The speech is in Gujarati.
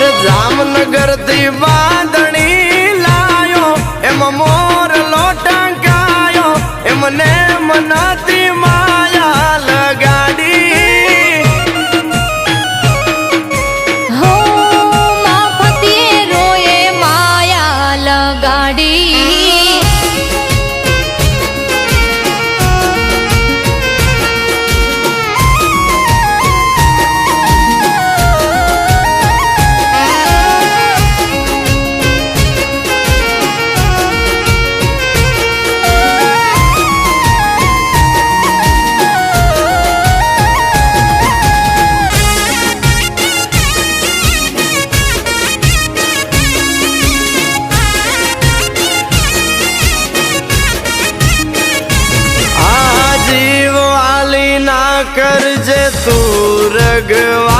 જામનગરથી બાંધણી લાયો. એમ મોર લોટંકાયો એમને મનાતી માયા લગાડી. હો, માફતીએ રોએ માયા લગાડી. કરજે તું રગવા.